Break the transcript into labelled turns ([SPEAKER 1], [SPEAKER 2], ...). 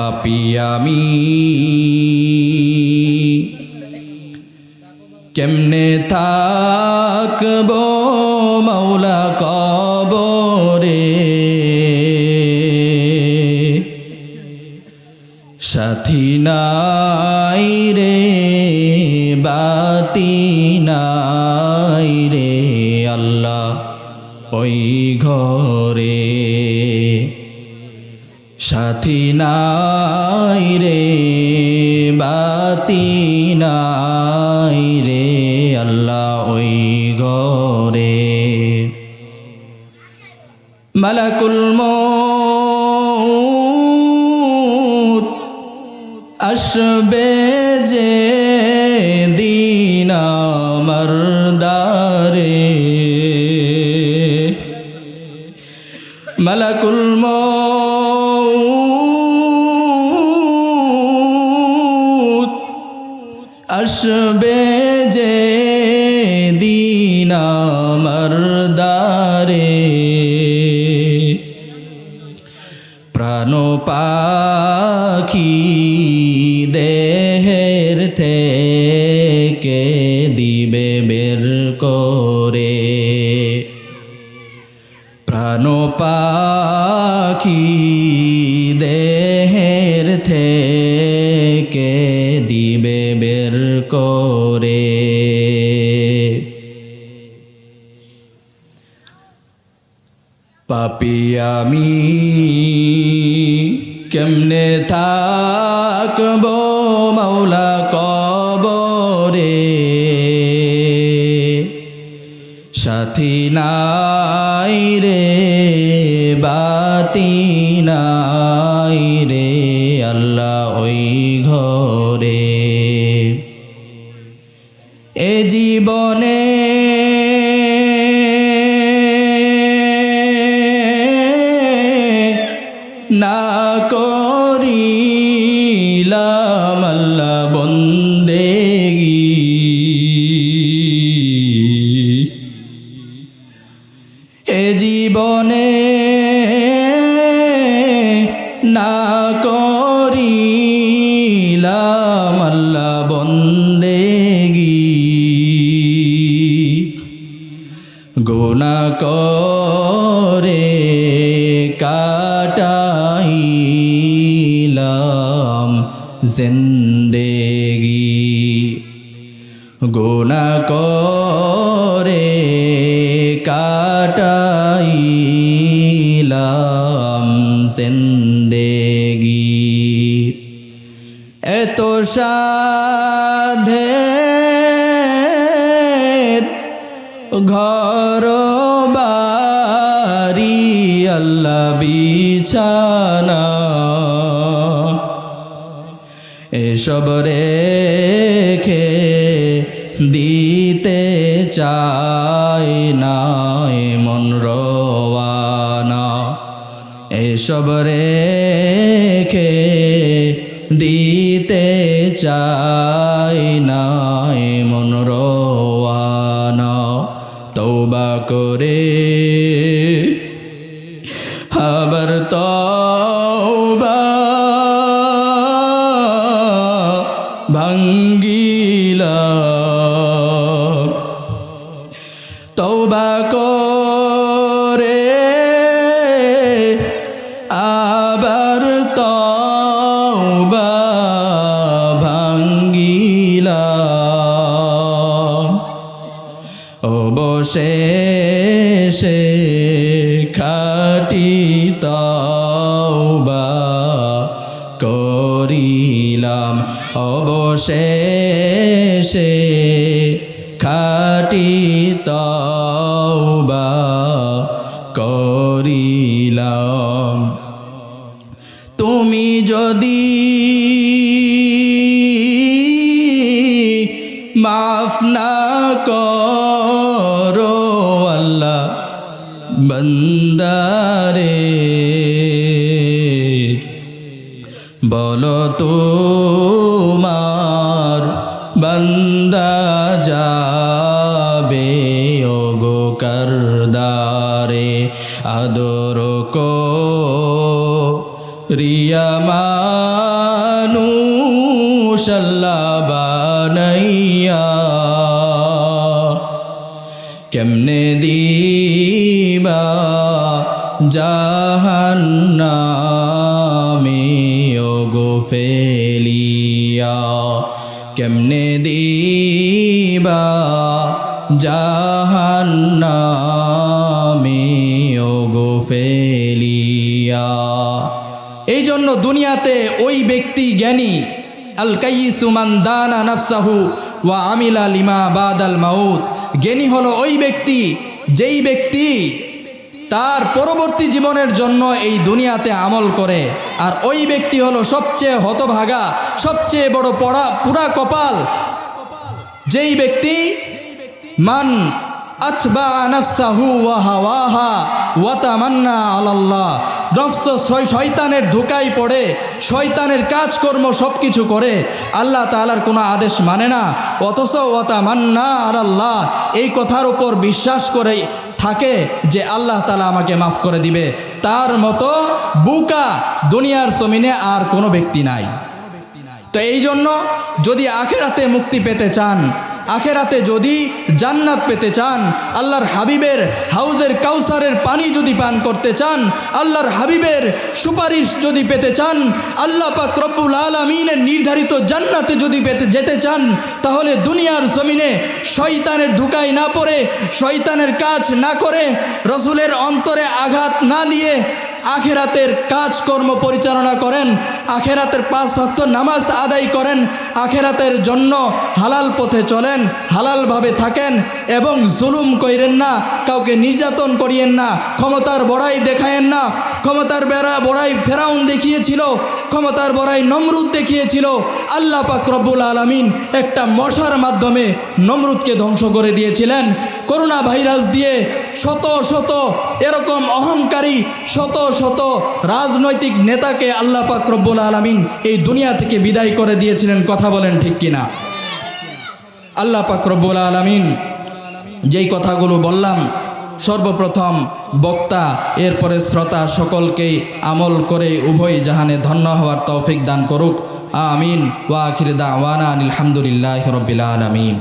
[SPEAKER 1] পাপি আমি। কেমনে থাকব মাওলা কবরে? সাথী নাই রে, বাতি নাই রে, আল্লাহ ওই ঘরে সাথী নাই রে, বাতি নাই রে, আল্লাহ ওই ঘরে। মালাকুল আসবে যে দিন আমার দ্বারে। মালাকুল মৌত আসবে যে দিন আমার দ্বারে। প্রাণ পাখি দেহের থেকে দিবে বের করে। প্রাণ করে। পাপি আমি কেমনে থাকব মাওলা কবরে? সাথী নাই রে বাতি নাই। জীবনে। না করিলাম আল্লাহ বন্দেগি এ জীবনে না করিলাম গোনা করে কাটাইলাম জিন্দেগি। গোনা করে কাটাইলাম জিন্দেগি। এত সাধের ঘর বাড়ি, আল্লাহ বিছানা। এসব রেখে দিতে চাই না মন রওয়ানা এসব রেখে দিতে চাই ভাঙ্গিলা করিলাম অবশেষে খাটি তওবা করিলাম। তুমি যদি মাফ না করো আল্লাহ বন্দারে বলো তোমার বন্দা যাবে ওগো করদারে, আদর কো রিয়া মা মানুষ আল্লাহ বানাইয়া। কেমনে দিবা জাহান্নামে? ওগো ফেলিয়া। কেমনে দিবা জাহান্নামে, ওগো ফেলিয়া? এই জন্য দুনিয়াতে ওই ব্যক্তি জ্ঞানী আল কাইসুমান দানা নাফসাহু ওয়া আমিলা লিমা বাদাল মাউত। জ্ঞানী হলো ওই ব্যক্তি, যেই ব্যক্তি তার পরবর্তী জীবনের জন্য এই দুনিয়াতে আমল করে। আর ওই ব্যক্তি হলো সবচেয়ে হতভাগা, সবচেয়ে বড় পড়া, পুরা কপাল। যেই ব্যক্তি মান শয়তানের ধোকায় পড়ে, শয়তানের কাজকর্ম সব কিছু করে, আল্লাহ তাআলার কোনো আদেশ মানে না। অথচ ওয়া তামান্না আলাল্লাহ, এই কথার উপর বিশ্বাস করে থাকে যে আল্লাহ তালা আমাকে মাফ করে দিবে। তার মতো বুকা দুনিয়ার জমিনে আর কোনো ব্যক্তি নাই। তো এই জন্য যদি আখেরাতে মুক্তি পেতে চান আখেরাতে যদি জান্নাত পেতে চান, আল্লাহর হাবিবের হাউজের কাউসারের পানি যদি পান করতে চান, আল্লাহর হাবিবের সুপারিশ যদি পেতে চান, আল্লাহ পাক রব্বুল আলমিনের নির্ধারিত জান্নাতে যদি পেতে, যেতে চান, তাহলে দুনিয়ার জমিনে শয়তানের ধুকায় না পড়ে, শয়তানের কাজ না করে, রসুলের অন্তরে আঘাত না দিয়ে আখেরাতের কাজকর্ম পরিচালনা করেন, আখেরাতের পাঁচ শক্ত নামাজ আদায় করেন, আখেরাতের জন্য হালাল পথে চলেন, হালালভাবে থাকেন এবং জুলুম করেন না, কাউকে নির্যাতন করিয়েন না, ক্ষমতার বড়াই দেখায়েন না। ক্ষমতার বেড়া বড়াই ফেরাউন দেখিয়েছিল ক্ষমতার বড়াই নমরুদ দেখিয়েছিল, আল্লাহ পাক রব্বুল আলমিন একটা মশার মাধ্যমে নমরুদকে ধ্বংস করে দিয়েছিলেন। করোনা ভাইরাস দিয়ে শত শত এরকম অহংকারী, শত শত রাজনৈতিক নেতাকে আল্লাহ পাক রব্বুল আলমিন এই দুনিয়া থেকে বিদায় করে দিয়েছিলেন, কথা বলেন ঠিক কিনা? আল্লাহ পাক রব্বুল আলমিন যেই কথাগুলো বললাম সর্বপ্রথম বক্তা, এরপরে শ্রোতা সকলকেই আমল করে উভয় জাহানে ধন্য হওয়ার তৌফিক দান করুক। আমিন। ওয়া আখির দাওয়ানা আলহামদুলিল্লাহ রব্বিল আলমিন।